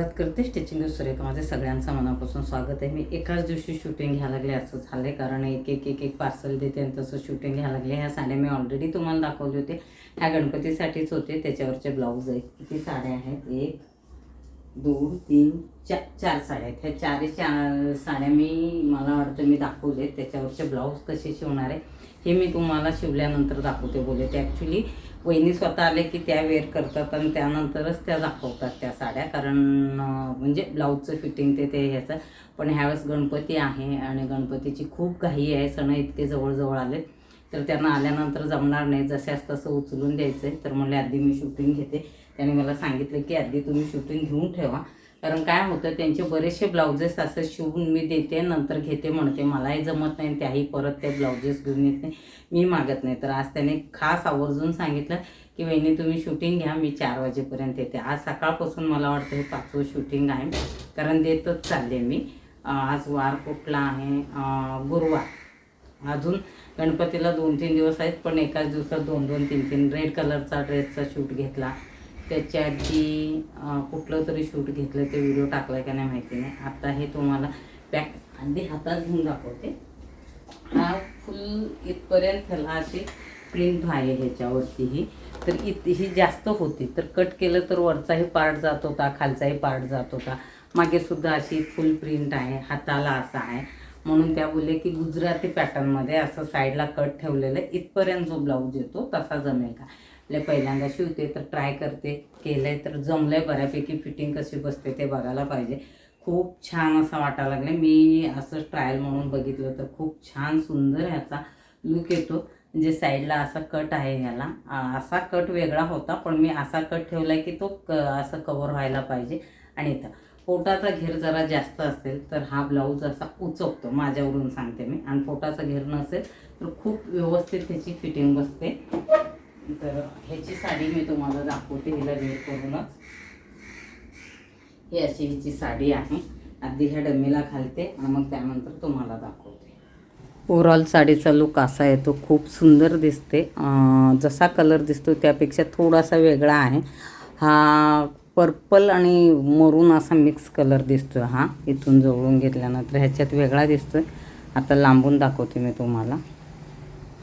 सुरुवात करते स्टिचिंग सुरेखा माझे सगळ्यांचं मनापासून स्वागत आहे. मी एकाच दिवशी शूटिंग घ्यायला लागले असं झालं आहे कारण एक एक एक एक पार्सल देते आणि तसं शूटिंग घ्यायला लागले. ह्या साड्या मी ऑलरेडी तुम्हाला दाखवले होते. ह्या गणपतीसाठीच होते. त्याच्यावरचे ब्लाऊज आहेत. किती साड्या आहेत? एक दोन तीन चार चार साड्या आहेत. ह्या चारही चार साड्या मी मला वाटतं मी दाखवले त्याच्यावरचे ब्लाऊज कसे शिवणार आहे हे मी तुम्हाला शिवल्यानंतर दाखवते बोलले. ते ॲक्च्युली वहिनी स्वतः आले की त्या वेअर करतात आणि त्यानंतरच त्या दाखवतात त्या साड्या. कारण म्हणजे ब्लाऊजचं फिटिंग ते ते ह्याचं. पण ह्यावेळेस गणपती आहे आणि गणपतीची खूप घाई आहे. सण इतके जवळजवळ आले तर त्यांना आल्यानंतर जमणार नाही. जशास तसं उचलून द्यायचं आहे तर म्हणले आधी मी शूटिंग घेते. त्याने मला सांगितलं की आधी तुम्ही शूटिंग घेऊन ठेवा. कारण काय होतं त्यांचे बरेचसे ब्लाउजेस असं शिवून मी देते नंतर घेते म्हणते मलाही जमत नाही त्याही परत ते ब्लाउजेस घेऊन येत नाही मी मागत नाही. तर आज त्याने खास आवर्जून सांगितलं की वहिनी तुम्ही शूटिंग घ्या मी चार वाजेपर्यंत येते. आज सकाळपासून मला वाटतं हे पाचवं शूटिंग आहे कारण देतच चालले मी. आज वार कुठला आहे? गुरुवार. अजून गणपतीला दोन तीन दिवस आहेत पण एकाच दिवसात दोन दोन तीन तीन रेड कलरचा ड्रेसचा शूट घेतला. त्याच्या आधी कुठलं तरी शूट घेतलं ते व्हिडिओ टाकला का नाही माहिती नाही. आता हे तुम्हाला पॅक आधी हातात घेऊन दाखवते. हा फुल इथपर्यंत ह्याला अशी प्रिंट आहे ह्याच्यावरती ही तर इत ही जास्त होती. तर कट केलं तर वरचाही पार्ट जात होता खालचाही पार्ट जात होता. मागेसुद्धा अशी फुल प्रिंट आहे हाताला असा आहे. म्हणून त्या बोलले की गुजराती पॅटर्नमध्ये असं साईडला कट ठेवलेलं आहे इथपर्यंत जो ब्लाऊज येतो तसा जमेल का? लय पहिल्यांदा शिवते तर ट्राय करते. केलं आहे तर जमलं आहे बऱ्यापैकी. फिटिंग कशी बसते ते बघायला पाहिजे. खूप छान असं वाटायला लागले मी असं ट्रायल म्हणून बघितलं तर खूप छान सुंदर ह्याचा लुक येतो. म्हणजे साईडला असा कट आहे ह्याला. असा कट वेगळा होता पण मी असा कट ठेवला आहे की तो क असं कवर व्हायला पाहिजे. आणि इथं पोटाचा घेर जरा जास्त असेल तर हा ब्लाऊज असा उचकतो. माझ्यावरून सांगते मी. आणि पोटाचा घेर नसेल तर खूप व्यवस्थित त्याची फिटिंग बसते. तर ह्याची साडी मी तुम्हाला दाखवते हिला वेअर करूनच. ही अशी हिची साडी आहे. आधी ह्या डमीला घालते आणि मग त्यानंतर तुम्हाला दाखवते. ओव्हरऑल साडीचा लुक असा येतो खूप सुंदर दिसते. जसा कलर दिसतो त्यापेक्षा थोडासा वेगळा आहे. हा पर्पल आणि मरून असा मिक्स कलर दिसतो हा. इथून जवळून घेतल्यानंतर ह्याच्यात वेगळा दिसतोय. आता लांबून दाखवते मी तुम्हाला.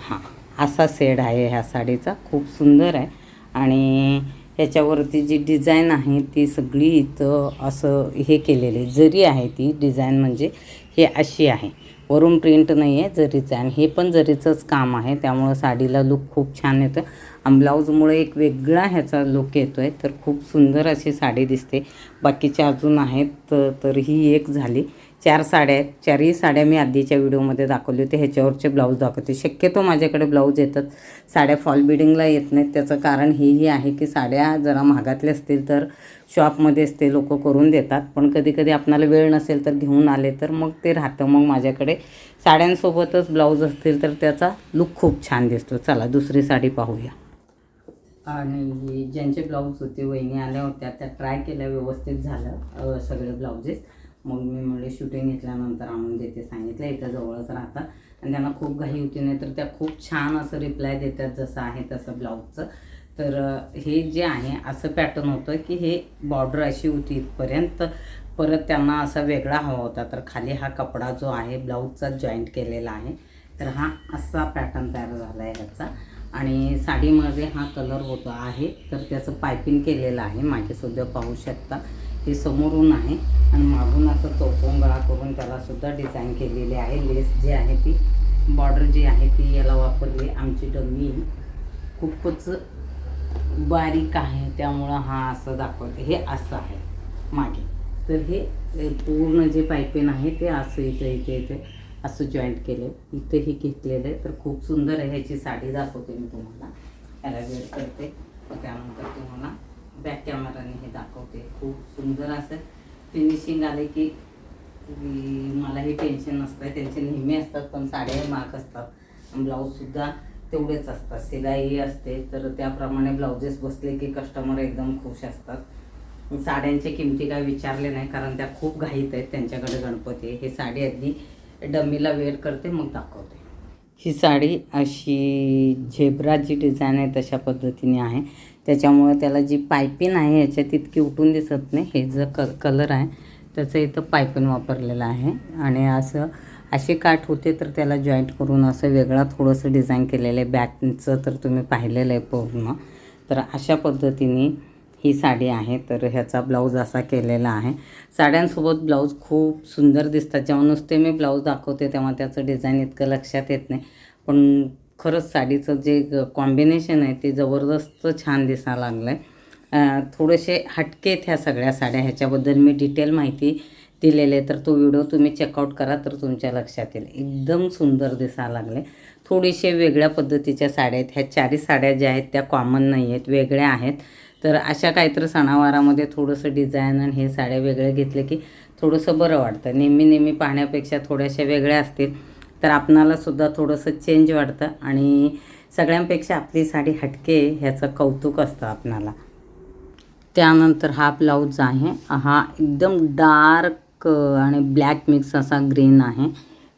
हां. असा सेड आहे ह्या साडीचा. खूप सुंदर आहे. आणि ह्याच्यावरती जी डिझाईन आहे ती सगळी इथं असं हे केलेली जरी आहे ती डिझाईन म्हणजे हे अशी आहे. वरून प्रिंट नाही आहे जरीचं आहे. आणि हे पण जरीचंच काम आहे. त्यामुळं साडीला लुक खूप छान येतं आणि ब्लाऊजमुळे एक वेगळा ह्याचा लुक येतो आहे तर खूप सुंदर अशी साडी दिसते. बाकीच्या अजून आहेत तर तर ही एक झाली. चार साड्या आहेत चारही साड्या मी आधीच्या व्हिडिओमध्ये दाखवले होते. ह्याच्यावरचे ब्लाऊज दाखवते. शक्यतो माझ्याकडे ब्लाऊज येतात. साड्या फॉल बिडिंगला येत नाहीत. त्याचं कारण हेही आहे की साड्या जरा महागातल्या असतील तर शॉपमध्येच ते लोक करून देतात. पण कधी कधी आपणाला वेळ नसेल तर घेऊन आले तर मग ते राहतं. मग माझ्याकडे साड्यांसोबतच ब्लाऊज असतील तर त्याचा लुक खूप छान दिसतो. चला दुसरी साडी पाहूया. आणि ज्यांचे ब्लाऊज होते वहिनी आल्या होत्या त्या ट्राय केल्या व्यवस्थित झालं सगळे ब्लाऊजेस. मग मी म्हणले शूटिंग घेतल्यानंतर आणून देते. सांगितलं इथं जवळच राहतात आणि त्यांना खूप घाई होती नाही तर त्या खूप छान असं रिप्लाय देतात जसं आहे तसं ब्लाऊजचं. तर हे जे आहे असं पॅटर्न होतं की हे बॉर्डर अशी होती इथपर्यंत. परत त्यांना असा वेगळा हवा होता. तर खाली हा कपडा जो आहे ब्लाऊजचा जॉईंट केलेला आहे. तर हा असा पॅटर्न तयार झाला आहे ह्याचा. आणि साडीमध्ये हा कलर होतो आहे. तर त्याचं पायपिंग केलेलं आहे. मागेसुद्धा पाहू शकता. हे समोरून आहे. आणि मागून असं चौकोंगळा करून त्यालासुद्धा डिझाईन केलेली आहे. लेस जी आहे ती बॉर्डर जी आहे ती याला वापरली आमची डमी. खूपच बारीक आहे. त्यामुळं हा असं दाखवते. हे असं आहे. मागे. तर हे पूर्ण जे पायपिंग आहे ते असं इथे इथे इथे असं जॉईंट केलं इथेही घेतलेलं आहे. तर खूप सुंदर आहे. ह्याची साडी दाखवते मी तुम्हाला. याला वेळ करते. त्यानंतर तुम्हाला बॅक कॅमेराने हे दाखवते. खूप सुंदर असं फिनिशिंग आले की मलाही टेन्शन नसतं त्यांचे नेहमी असतात पण साड्याही महाग असतात. ब्लाऊजसुद्धा तेवढेच असतात. शिलाई असते तर त्याप्रमाणे ब्लाउजेस बसले की कस्टमर एकदम खुश असतात. साड्यांच्या किमती काय विचारले नाही कारण त्या खूप घाईत आहेत त्यांच्याकडे गणपती. हे साडी अगदी डमीला वेअर करते मग दाखवते. ही साडी अशी झेब्राची डिझाईन आहे तशा पद्धतीने आहे. त्याच्यामुळे त्याला जी पायपिन आहे याच्यात इतकी उठून दिसत नाही. हे जो क कलर आहे त्याचं इथं पायपिन वापरलेलं आहे. आणि असं असे काठ होते तर त्याला जॉईंट करून असं वेगळा थोडंसं डिझाईन केलेलं आहे. बॅकचं तर तुम्ही पाहिलेलं आहे पूर्ण. तर अशा पद्धतीने ही साडी आहे. तर ह्याचा ब्लाऊज असा केलेला आहे. साड्यांसोबत ब्लाऊज खूप सुंदर दिसतात. जेव्हा नुसते मी ब्लाऊज दाखवते तेव्हा त्याचं डिझाईन इतकं लक्षात येत नाही. पण खरंच साडीचं जे कॉम्बिनेशन आहे ते जबरदस्त छान दिसायला लागलं आहे थोडेसे हटकेत ह्या सगळ्या साड्या ह्याच्याबद्दल मी डिटेल माहिती दिलेले तर तो व्हिडिओ तुम्ही चेकआउट करा तर तुमच्या लक्षात येईल. एकदम सुंदर दिसायला लागले थोडेसे वेगळ्या पद्धतीच्या साड्या आहेत. ह्या चारी साड्या ज्या आहेत त्या कॉमन नाही आहेत वेगळ्या आहेत. तर अशा काहीतरी सणावारामध्ये थोडंसं डिझाईन आणि हे साड्या वेगळ्या घेतले की थोडंसं बरं वाटतं. नेहमी नेहमी पाहण्यापेक्षा थोड्याशा वेगळ्या असतील. तर आपणालासुद्धा थोडंसं चेंज वाटतं आणि सगळ्यांपेक्षा आपली साडी हटके ह्याचं कौतुक असतं आपणाला. त्यानंतर हा ब्लाऊज आहे. हा एकदम डार्क आणि ब्लॅक मिक्स असा ग्रीन आहे.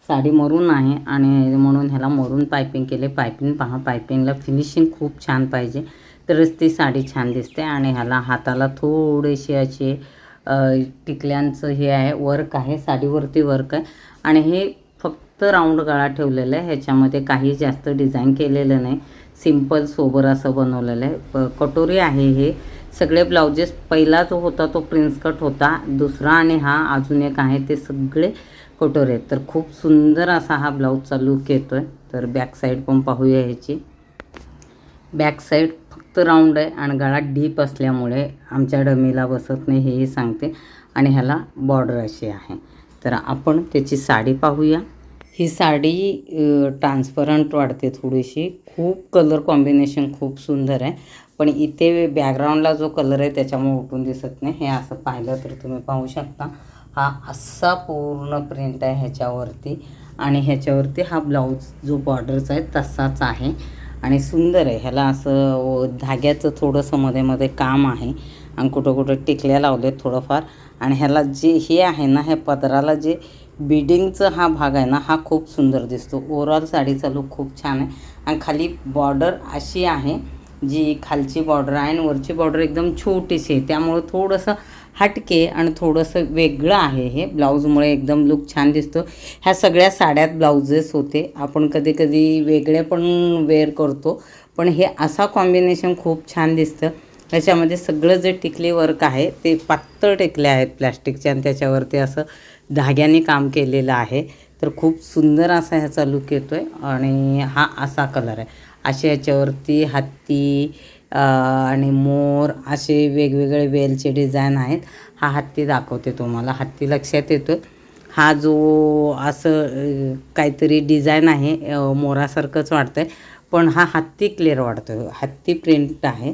साडी मरून आहे आणि म्हणून ह्याला मरून पायपिंग केले. पायपिंग पहा पायपिंगला फिनिशिंग खूप छान पाहिजे. तरच ती साडी छान दिसते आणि ह्याला हाताला थोडेसे असे टिकल्यांचं हे आहे वर्क आहे. साडीवरती वर्क आहे. आणि हे फक्त राऊंड गळा ठेवलेला आहे. ह्याच्यामध्ये काही जास्त डिझाईन केलेलं नाही. सिंपल सोबर असं बनवलेलं आहे. कटोरी आहे हे. सगळे ब्लाउजेस पहिला जो होता तो प्रिन्स कट होता. दुसरा आणि हा अजून एक आहे ते सगळे कटोरे आहेत. तर खूप सुंदर असा हा ब्लाऊजचा लुक येतो आहे तर बॅक साईड पण पाहूया ह्याची. बॅक साईड फक्त राऊंड आहे आणि गळा डीप असल्यामुळे आमच्या डमीला बसत नाही हेही सांगते. आणि ह्याला बॉर्डर अशी आहे. तर आपण त्याची साडी पाहूया. ही साडी ट्रान्सपरंट वाटते थोडीशी. खूप कलर कॉम्बिनेशन खूप सुंदर आहे. पण इथे बॅकग्राऊंडला जो कलर आहे त्याच्यामुळे उठून दिसत नाही. हे असं पाहिलं तर तुम्ही पाहू शकता. हा असा पूर्ण प्रिंट आहे ह्याच्यावरती. आणि ह्याच्यावरती हा ब्लाऊज जो बॉर्डरचा आहे तसाच आहे. आणि सुंदर आहे. ह्याला असं धाग्याचं थोडंसं मध्ये मध्ये काम आहे. आणि कुठं कुठं टिकल्या लावलेत थोडंफार. आणि ह्याला जे हे आहे ना ह्या पदराला जे बिडिंगचा हा भाग आहे ना हा खूप सुंदर दिसतो. ओवरऑल साडीचा लुक खूप छान आहे. आणि खाली बॉर्डर अशी आहे जी खालची बॉर्डर आहे आणि वरची बॉर्डर एकदम छोटीशी आहे. त्यामुळं थोडंसं हटके आणि थोडंसं वेगळं आहे हे. ब्लाऊजमुळे एकदम लुक छान दिसतो. ह्या सगळ्या साड्यात ब्लाउजेस होते. आपण कधी कधी वेगळे पण वेअर करतो. पण हे असा कॉम्बिनेशन खूप छान दिसतं. त्याच्यामध्ये सगळं जे टिकली वर्क आहे ते पातळ टेकले आहेत प्लॅस्टिकचे आणि त्याच्यावरती असं धाग्याने काम केलेलं आहे. तर खूप सुंदर असा ह्याचा लुक येतो आहे आणि हा असा कलर आहे. असे ह्याच्यावरती हत्ती आणि मोर असे वेगवेगळे वेलचे डिझाईन आहेत. हा हत्ती दाखवते तुम्हाला. हत्ती लक्षात येतो हा जो असं काहीतरी डिझाईन आहे मोरासारखंच वाटतं आहे पण हा हत्ती क्लिअर वाटतो हत्ती प्रिंट आहे.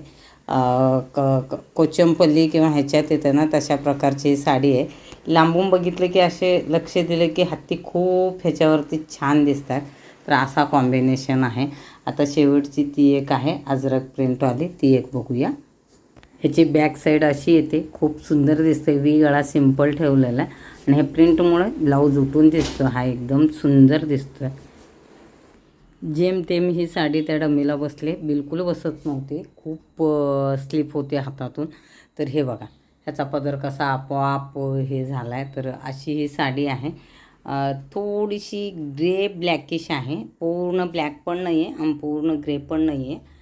क क- कोचंपल्ली किंवा ह्याच्यात येते ना तशा प्रकारची साडी आहे. लांबून बघितलं की असे लक्ष दिले की हत्ती खूप ह्याच्यावरती छान दिसतात. तर असा कॉम्बिनेशन आहे. आता शेवटची ती एक आहे अजरक प्रिंटवाली ती एक बघूया. ह्याची बॅक साईड अशी येते. खूप सुंदर दिसते वी गळा सिंपल ठेवलेला आहे. आणि हे प्रिंटमुळे ब्लाऊज उठून दिसतो हा एकदम सुंदर दिसतो आहे जेमतेम ही साडी त्या डमीला बसले. बिलकुल बसत नव्हते. खूप स्लिप होते हातातून. तर हे बघा ह्याचा पदर कसा आपोआप हे झाला आहे तर अशी ही साडी आहे. थोडीशी ग्रे ब्लॅकिश आहे. पूर्ण ब्लॅक पण नाही आहे आणि पूर्ण ग्रे पण नाही आहे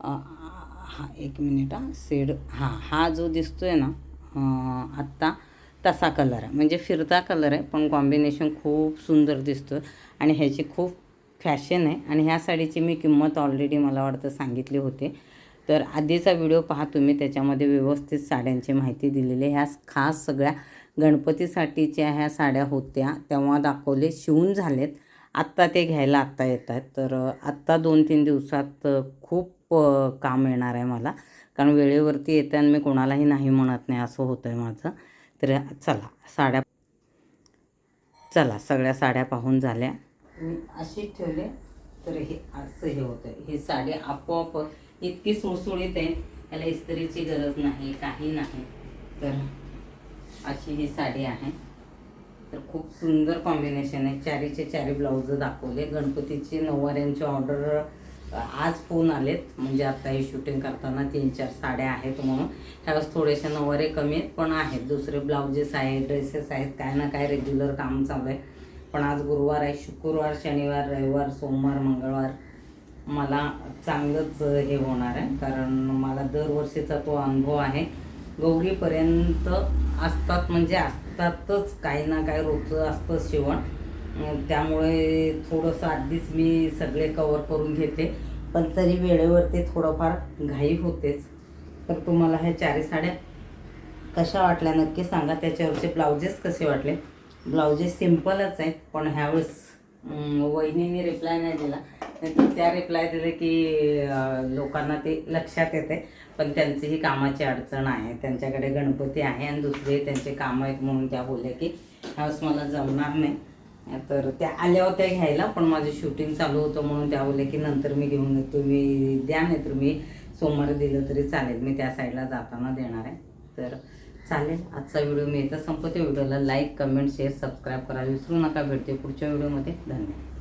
हा एक मिनिट हा सेड हां हा जो दिसतो आहे ना आत्ता तसा कलर आहे. म्हणजे फिरता कलर आहे पण कॉम्बिनेशन खूप सुंदर दिसतो आणि ह्याची खूप फॅशन आहे आणि ह्या साडीची मी किंमत ऑलरेडी मला वाटतं सांगितली होते. तर आधीचा व्हिडिओ पहा तुम्ही त्याच्यामध्ये व्यवस्थित साड्यांची माहिती दिलेली आहे. ह्या खास सगळ्या गणपतीसाठीच्या ह्या साड्या होत्या तेव्हा दाखवले शिवून झालेत. आत्ता ते घ्यायला आत्ता येत आहेत. तर आत्ता दोन तीन दिवसात खूप काम येणार आहे मला. कारण वेळेवरती येते आणि मी कोणालाही नाही म्हणत नाही असं होतं आहे माझं. तर चला साड्या चला सगळ्या साड्या पाहून झाल्या. मी अशीच ठेवले तर हे असं हे होतं. ही साडी आपोआप इतकी सुळसुळीत आहे याला इस्त्रीची गरज नाही काही नाही. तर अशी ही साडी आहे. तर खूप सुंदर कॉम्बिनेशन आहे. चारीचे चारी ब्लाऊज दाखवले. गणपतीची नऊवाऱ्यांची ऑर्डर आज फोन आलेत. म्हणजे आता हे शूटिंग करताना तीन चार साड्या आहेत म्हणून. ह्यावेळेस थोडेसे नऊवारे कमी आहेत पण आहेत. दुसरे ब्लाउजेस आहेत ड्रेसेस आहेत काय ना काय रेग्युलर काम चालू आहे. पण आज गुरुवार आहे. शुक्रवार शनिवार रविवार सोमवार मंगळवार मला चांगलंच हे होणार आहे. कारण मला दरवर्षीचा तो अनुभव आहे. गौरीपर्यंत असतात म्हणजे असतातच. काही ना काही रोजचं असतं शिवण. त्यामुळे थोडंसं आधीच मी सगळे कवर करून घेते. पण तरी वेळेवर ते थोडंफार घाई होतेच. तर तुम्हाला ह्या चारी साड्या कशा वाटल्या नक्की सांगा. त्याच्यावरचे ब्लाउजेस कसे वाटले? ब्लाउजेस सिम्पलच आहेत पण ह्यावेळेस वहिनीने रिप्लाय नाही दिला. नाहीतर त्या रिप्लाय दिले की लोकांना ते लक्षात येते पण त्यांचीही कामाची अडचण आहे. त्यांच्याकडे गणपती आहे आणि दुसरे त्यांचे कामं आहेत म्हणून त्या बोलल्या की ह्यावेळेस मला जमणार नाही. तर त्या आल्या होत्या घ्यायला पण माझं शूटिंग चालू होतं म्हणून त्या बोलल्या की नंतर मी घेऊन येतो. तुम्ही द्या नाही तर मी सोमवारी दिलं तरी चालेल. मी त्या साईडला जाताना देणार आहे. तर चालेल. आजचा व्हिडिओ मी इथं संपवते. व्हिडिओला लाईक कमेंट शेअर सबस्क्राईब करा. विसरू नका. भेटते पुढच्या व्हिडिओमध्ये. धन्यवाद.